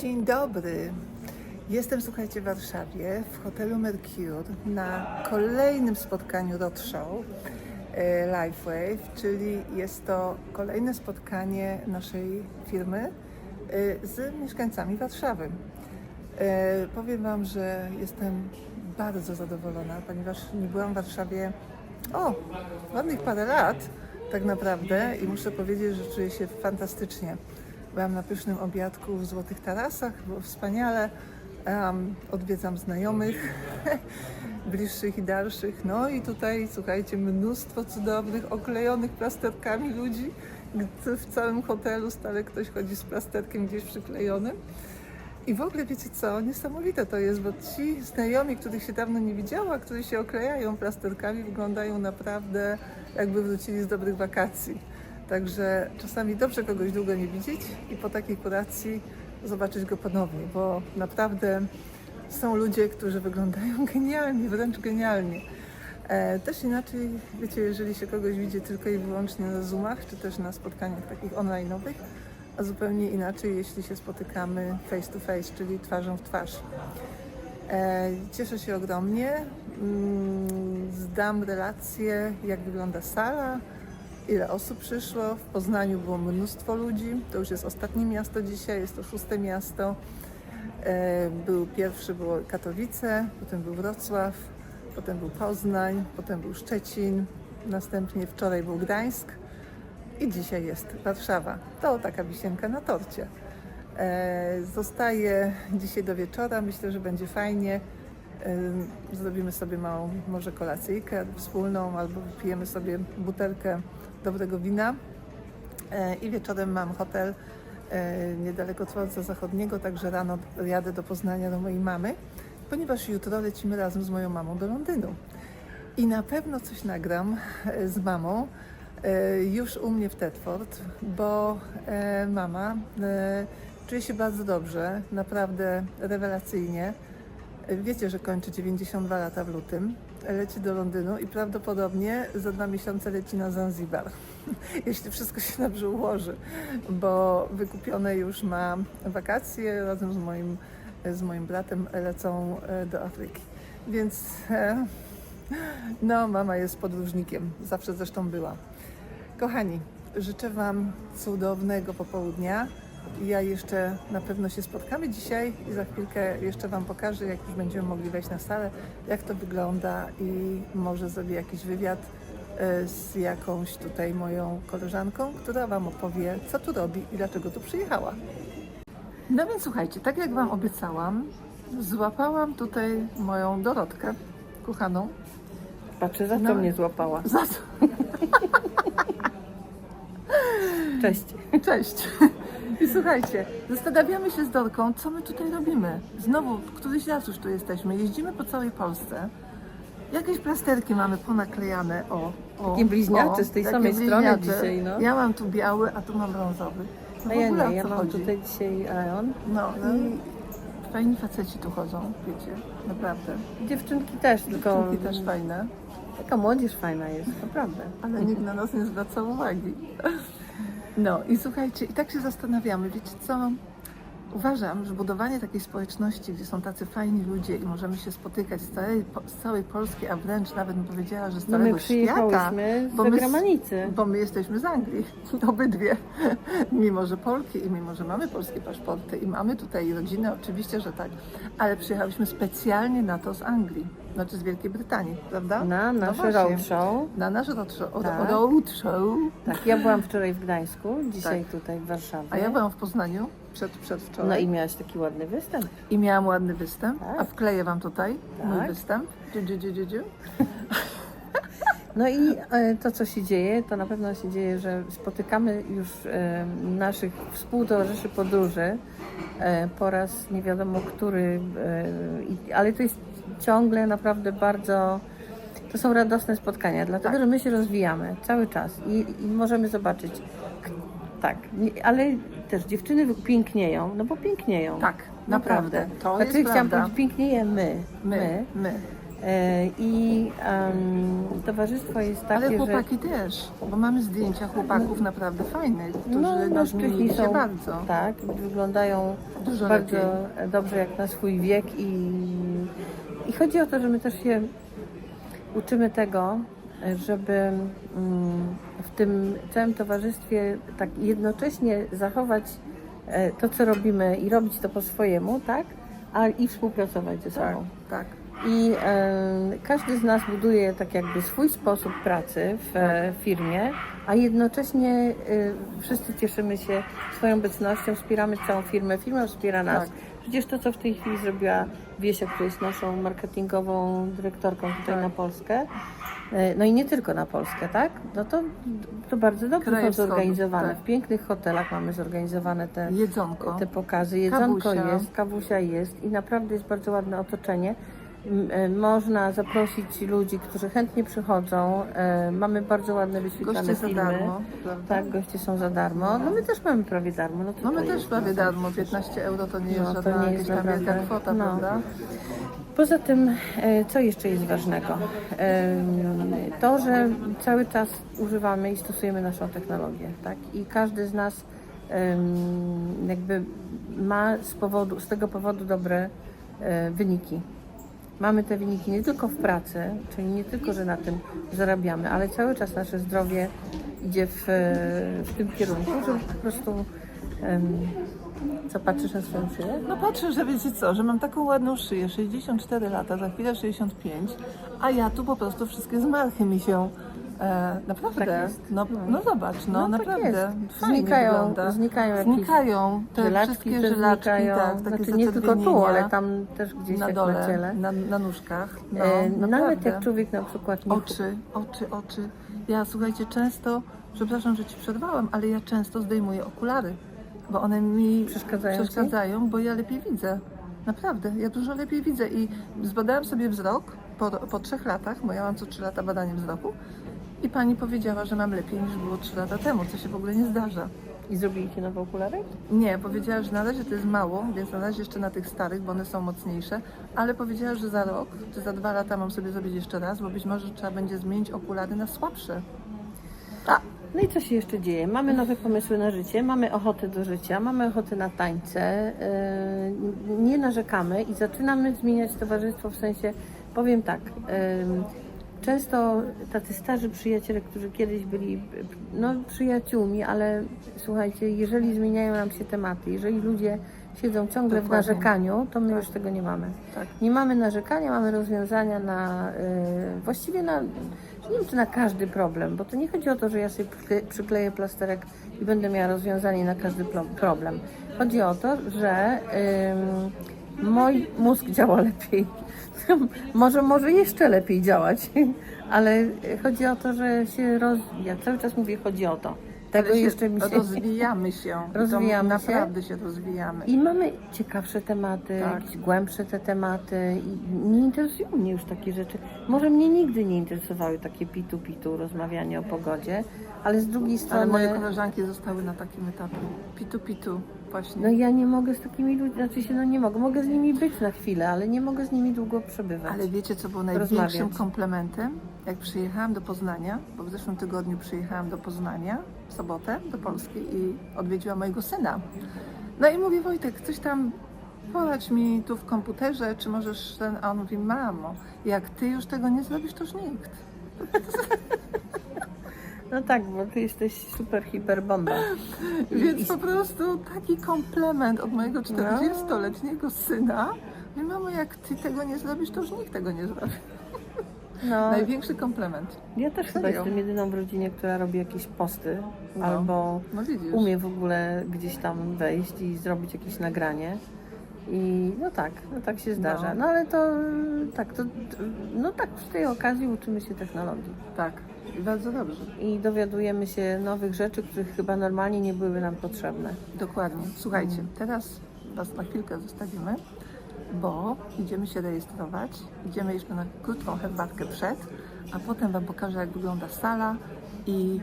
Dzień dobry. Jestem, słuchajcie, w Warszawie, w hotelu Mercure na kolejnym spotkaniu Roadshow e, LifeWave, czyli jest to kolejne spotkanie naszej firmy e, z mieszkańcami Warszawy. E, Powiem Wam, że jestem bardzo zadowolona, ponieważ nie byłam w Warszawie o, ładnych parę lat tak naprawdę i muszę powiedzieć, że czuję się fantastycznie. Byłam na pysznym obiadku w Złotych Tarasach, było wspaniale. Em, odwiedzam znajomych, bliższych i dalszych. No i tutaj, słuchajcie, mnóstwo cudownych, oklejonych plasterkami ludzi. W całym hotelu stale ktoś chodzi z plasterkiem gdzieś przyklejonym. I w ogóle wiecie co, niesamowite to jest, bo ci znajomi, których się dawno nie widziała, którzy się oklejają plasterkami, wyglądają naprawdę jakby wrócili z dobrych wakacji. Także czasami dobrze kogoś długo nie widzieć i po takiej kuracji zobaczyć go ponownie, bo naprawdę są ludzie, którzy wyglądają genialnie, wręcz genialnie. E, też inaczej, wiecie, jeżeli się kogoś widzi tylko i wyłącznie na Zoomach, czy też na spotkaniach takich online'owych, a zupełnie inaczej, jeśli się spotykamy face to face, czyli twarzą w twarz. E, Cieszę się ogromnie. Mm, Zdam relację, jak wygląda sala, ile osób przyszło. W Poznaniu było mnóstwo ludzi. To już jest ostatnie miasto dzisiaj, jest to szóste miasto. E, Był pierwszy było Katowice, potem był Wrocław, potem był Poznań, potem był Szczecin, następnie wczoraj był Gdańsk i dzisiaj jest Warszawa. To taka wisienka na torcie. E, Zostaję dzisiaj do wieczora. Myślę, że będzie fajnie. Zrobimy sobie małą może kolacyjkę wspólną albo wypijemy sobie butelkę dobrego wina. E, I wieczorem mam hotel e, niedaleko Dworca Zachodniego, także rano jadę do Poznania do mojej mamy, ponieważ jutro lecimy razem z moją mamą do Londynu. I na pewno coś nagram e, z mamą już u mnie w Tedford, bo mama czuje się bardzo dobrze, naprawdę rewelacyjnie. Wiecie, że kończy 92 lata w lutym, leci do Londynu i prawdopodobnie za dwa miesiące leci na Zanzibar, jeśli wszystko się dobrze ułoży, bo wykupione już ma wakacje razem z moim, z moim bratem lecą e, do Afryki. Więc e, no, mama jest podróżnikiem, zawsze zresztą była. Kochani, życzę Wam cudownego popołudnia. Ja jeszcze na pewno się spotkamy dzisiaj i za chwilkę jeszcze Wam pokażę, jak już będziemy mogli wejść na salę, jak to wygląda i może zrobię jakiś wywiad e, z jakąś tutaj moją koleżanką, która Wam opowie, co tu robi i dlaczego tu przyjechała. No więc słuchajcie, tak jak Wam obiecałam, złapałam tutaj moją Dorotkę, kochaną, Patrzę, za co No. mnie złapała. za co Cześć. Cześć. I słuchajcie, zastanawiamy się z Dorką, co my tutaj robimy. Znowu, któryś raz już tu jesteśmy, jeździmy po całej Polsce. Jakieś plasterki mamy ponaklejane, o. o Takie bliźniacze z tej takie samej strony bliźniacze. dzisiaj, no. Ja mam tu biały, a tu mam brązowy. No A w ja ogóle o nie, ja co mam chodzi? tutaj dzisiaj Aeon. No i fajni faceci tu chodzą, wiecie, naprawdę. Dziewczynki też, tylko Dziewczynki też fajne, taka młodzież fajna jest, naprawdę. ale nikt na nas nie zwraca uwagi. No i słuchajcie, i tak się zastanawiamy, wiecie co? Uważam, że budowanie takiej społeczności, gdzie są tacy fajni ludzie i możemy się spotykać z całej, z całej Polski, a wręcz nawet bym powiedziała, że z No całego my świata, przyjechałyśmy z bo my zagranicy. bo my jesteśmy z Anglii, obydwie. Mimo, że Polki i mimo, że mamy polskie paszporty i mamy tutaj rodzinę, oczywiście, że tak, ale przyjechałyśmy specjalnie na to z Anglii, znaczy z Wielkiej Brytanii, prawda? Na No nasze właśnie. roadshow. Na nasz roadshow. Tak. roadshow. Tak, ja byłam wczoraj w Gdańsku, dzisiaj tutaj w Warszawie. Tak. A ja byłam w Poznaniu przed, przedwczoraj. No i miałaś taki ładny występ. I miałam ładny występ, Tak. a wkleję Wam tutaj mój Tak. występ. Dziu, dziu, dziu, dziu, dziu. No i e, to, co się dzieje, to na pewno się dzieje, że spotykamy już e, naszych współtowarzyszy podróży e, po raz nie wiadomo który, ale to jest ciągle naprawdę bardzo. To są radosne spotkania, dlatego Tak. że my się rozwijamy cały czas i, i możemy zobaczyć. Tak, nie- ale też dziewczyny pięknieją, no bo pięknieją. Tak, naprawdę. To Znaczy, jest chciałam prawda. powiedzieć, piękniejemy. My, my. E, I em, towarzystwo jest takie, Ale że chłopaki też, bo mamy zdjęcia chłopaków naprawdę fajnych, którzy no, no, mężczyźni się są bardzo. tak, wyglądają Dużo bardzo lepiej. dobrze jak na swój wiek i, i chodzi o to, że my też się uczymy tego, żeby mm, w tym całym towarzystwie tak jednocześnie zachować e, to, co robimy i robić to po swojemu, tak? A i współpracować ze Tak, sobą. tak. I e, każdy z nas buduje tak jakby swój sposób pracy w e, firmie, a jednocześnie e, wszyscy cieszymy się swoją obecnością, wspieramy całą firmę, firma wspiera nas. Tak. Przecież to, co w tej chwili zrobiła Wiesia, która jest naszą marketingową dyrektorką tutaj Tak. na Polskę, e, no i nie tylko na Polskę, tak? No to, to bardzo dobrze Kraje są zorganizowane. tak. W pięknych hotelach mamy zorganizowane te, Jedzonko. te pokazy. Jedzonko Kawusia. jest, kawusia jest i naprawdę jest bardzo ładne otoczenie. E, Można zaprosić ludzi, którzy chętnie przychodzą. E, Mamy bardzo ładne wyświetlane Goście za filmy. darmo, prawda? Tak, goście są za darmo. No my też mamy prawie darmo. No, co my to też jest? prawie darmo, 15 euro to nie jest No, to żadna nie jakaś jest tam wielka kwota, no. prawda? Poza tym, e, co jeszcze jest ważnego? To, że cały czas używamy i stosujemy naszą technologię, tak? I każdy z nas jakby ma z, powodu, z tego powodu dobre wyniki. Mamy te wyniki nie tylko w pracy, czyli nie tylko, że na tym zarabiamy, ale cały czas nasze zdrowie idzie w, w tym kierunku, że po prostu em, co patrzysz na swoją szyję? No patrzę, że wiecie co, że mam taką ładną szyję, 64 lata, za chwilę 65, a ja tu po prostu wszystkie zmarchy mi się e, naprawdę, Tak jest. no, no zobacz, no, No tak naprawdę, jest. fajnie Znikają- wygląda. znikają jakieś znikają te wszystkie też żelaczki, znikają, tak, takie znaczy nie tylko tu, zaczerwienienia ale tam też gdzieś na jak dole, na ciele. na, na nóżkach, no, e, nawet naprawdę. jak człowiek na przykład nie Oczy, oczy, oczy. Ja słuchajcie, często, przepraszam, że ci przerwałam, ale ja często zdejmuję okulary, bo one mi Przeszkadzają ci? przeszkadzają bo ja lepiej widzę. Naprawdę, ja dużo lepiej widzę i zbadałam sobie wzrok po, po trzech latach, bo ja mam co trzy lata badanie wzroku i pani powiedziała, że mam lepiej niż było trzy lata temu, co się w ogóle nie zdarza. i zrobili ci nowe okulary? Nie, powiedziała, że na razie to jest mało, więc na razie jeszcze na tych starych, bo one są mocniejsze, ale powiedziała, że za rok czy za dwa lata mam sobie zrobić jeszcze raz, bo być może trzeba będzie zmienić okulary na słabsze. A, No i co się jeszcze dzieje? Mamy nowe pomysły na życie, mamy ochotę do życia, mamy ochotę na tańce, yy, nie narzekamy i zaczynamy zmieniać towarzystwo w sensie, powiem tak, yy, często tacy starzy przyjaciele, którzy kiedyś byli no, przyjaciółmi, ale słuchajcie, jeżeli zmieniają nam się tematy, jeżeli ludzie siedzą ciągle w Dokładnie. narzekaniu, to my już tego nie mamy. tak. Nie mamy narzekania, mamy rozwiązania na y, właściwie na nie wiem czy na każdy problem, bo to nie chodzi o to, że ja sobie przykle- przykleję plasterek i będę miała rozwiązanie na każdy problem. Chodzi o to, że ym, mój mózg działa lepiej. może może jeszcze lepiej działać, ale chodzi o to, że się roz... Ja cały czas mówię, chodzi o to. Tego Ale jeszcze mi się... Rozwijamy się. To Rozwijamy się. Naprawdę się rozwijamy. I mamy ciekawsze tematy, Tak. jakieś głębsze te tematy i nie interesują mnie już takie rzeczy. Może mnie nigdy nie interesowały takie pitu-pitu, rozmawianie o pogodzie, ale z drugiej Ale strony, moje koleżanki zostały na takim etapie. Pitu, pitu, właśnie. no ja nie mogę z takimi ludźmi, znaczy się no nie mogę, mogę z nimi być na chwilę, ale nie mogę z nimi długo przebywać. Ale wiecie, co było największym Rozmawiać. komplementem? Jak przyjechałam do Poznania, bo w zeszłym tygodniu przyjechałam do Poznania, w sobotę do Polski i odwiedziłam mojego syna. No i mówię, Wojtek, coś tam poradź mi tu w komputerze, czy możesz ten... A on mówi, mamo, jak ty już tego nie zrobisz, to już nikt. No tak, bo ty jesteś super hiper bomba. I- Więc po prostu taki komplement od mojego 40-letniego syna. Mówię, mamo, jak ty tego nie zrobisz, to już nikt tego nie zrobi. No, Największy komplement. ja też chyba jestem jedyną w rodzinie, która robi jakieś posty No. albo No umie w ogóle gdzieś tam wejść i zrobić jakieś nagranie. I no tak, no tak się zdarza. No. No ale to tak, to no tak przy tej okazji uczymy się technologii Tak, i bardzo dobrze. i dowiadujemy się nowych rzeczy, których chyba normalnie nie byłyby nam potrzebne. Dokładnie. Słuchajcie, teraz Was na chwilkę zostawimy, bo idziemy się rejestrować. Idziemy jeszcze na krótką herbatkę przed, a potem Wam pokażę, jak wygląda sala i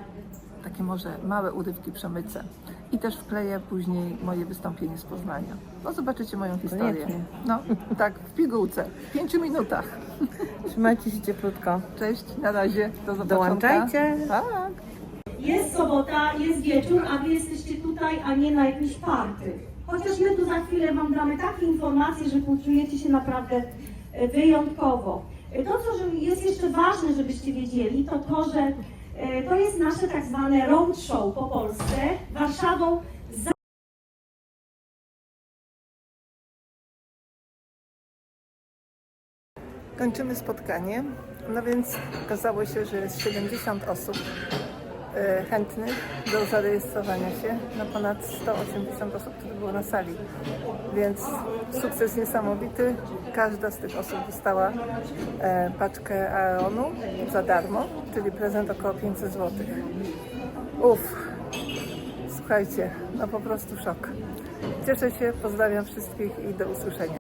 takie może małe urywki przemycę. I też wkleję później moje wystąpienie z Poznania. No zobaczycie moją historię. Koniecznie. No tak, w pigułce, w pięciu minutach. Trzymajcie się cieplutko. Cześć, na razie, do zobaczenia. Dołączajcie. Tak. Jest sobota, jest wieczór, a wy jesteście tutaj, a nie na jakimś party. Chociaż my tu za chwilę wam damy takie informacje, że poczujecie się naprawdę e, wyjątkowo. E, To, co jest jeszcze ważne, żebyście wiedzieli, to to, że e, to jest nasze tak zwane roadshow po Polsce, Warszawą za Kończymy spotkanie. No więc okazało się, że jest 70 osób chętnych do zarejestrowania się na ponad 180 osób, które było na sali. Więc sukces niesamowity. Każda z tych osób dostała e, paczkę Aeonu za darmo, czyli prezent około 500 zł. Uff, słuchajcie, no po prostu szok. Cieszę się, pozdrawiam wszystkich i do usłyszenia.